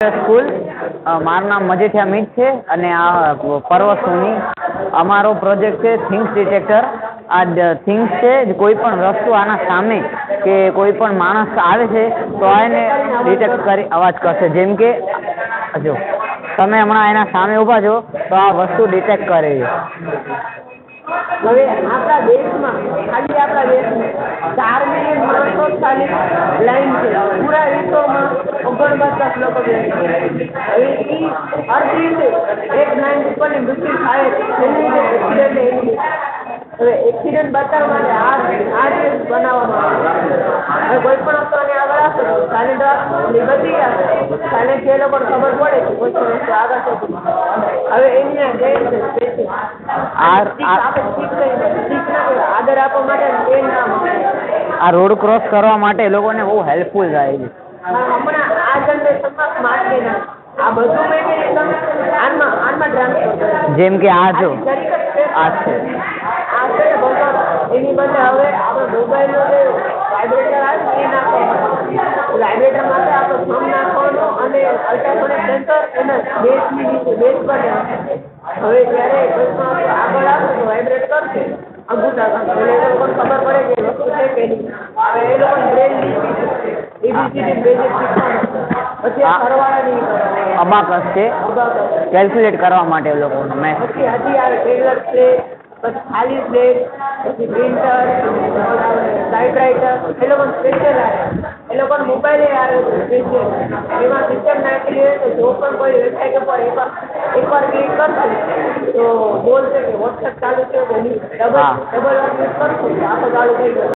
School. મારું નામ મજેઠિયા મીત છે અને આ પર્વ સોની. અમારો પ્રોજેક્ટ છે થિંગ્સ ડિટેક્ટર. આ થિંગ્સ છે કોઈ પણ વસ્તુ આના સામે કે કોઈ પણ માણસ આવે છે તો એને ડિટેક્ટ કરી અવાજ કરશે. જેમ કે, જો, તમે હમણાં એના સામે ઊભા છો તો આ વસ્તુ ડિટેક્ટ કરે છે. હવે આપણા દેશમાં, ખાલી આપણા દેશમાં, ચાર મિલિયન માણસો બ્લાઇન્ડ છે. પૂરા વિશ્વમાં લોકો હવે એ એક બ્લાઇન્ડ ઉપરની મૃત્યુ થાય એની જે એક્સિડન્ટ હવે એક્સિડન્ટ બચાવવા માટે આ આ જે બનાવવામાં આવે હવે કોઈ પણ વસ્તુને આગળ આપો તો સાયલેન્ટ રાખો બધી જશે સાયલેન્ટ છે એ ખબર પડે કે કોઈ પણ વસ્તુ આગળ છે હવે એની આ ટ્રેન છે શીખ શીખ ના. આદર આપવા માટે એ નામ આ રોડ ક્રોસ કરવા માટે લોકોને બહુ હેલ્પફુલ થાય છે. હમણાં જેમ કે આ જો. આ છે. એની બદલે હવે આપણે મોબાઈલનો જે વાઇબ્રેટર આવે એ નાખવાનું વાઇબ્રેટર માટે આપણે થંબ નાખવાનો અને અલ્ટ્રાસોનિક સેન્સર એને બેઝની નીચે બેઝ પર હવે જ્યારે આગળ આવે તો વાઇબ્રેટ કરશે. અંગૂઠા એટલે એ લોકોને ખબર પડે કે વસ્તુ છે કે હવે એ લોકો બ્રેન અબાકસ છે. કેલ્ક્યુલેટ કરવા માટે લોકોનો મેથ પછી ખાલી પ્લેટ પછી પ્રિન્ટર ટાઈપરાઇટર એ લોકો સ્પેશિયલ આવે. એ લોકોને મોબાઈલ આવે સ્પેશિયલ એમાં સિસ્ટમ નાખેલી હોય તો જો પણ કોઈ વેબસાઇટ ઉપર એકવાર એકવાર ક્લિક કરશે તો બોલશે કે વોટ્સએપ ચાલુ છે નહીં. ડબલ વાર ક્લિક કરશે તો આખો ચાલુ થઈ ગયો.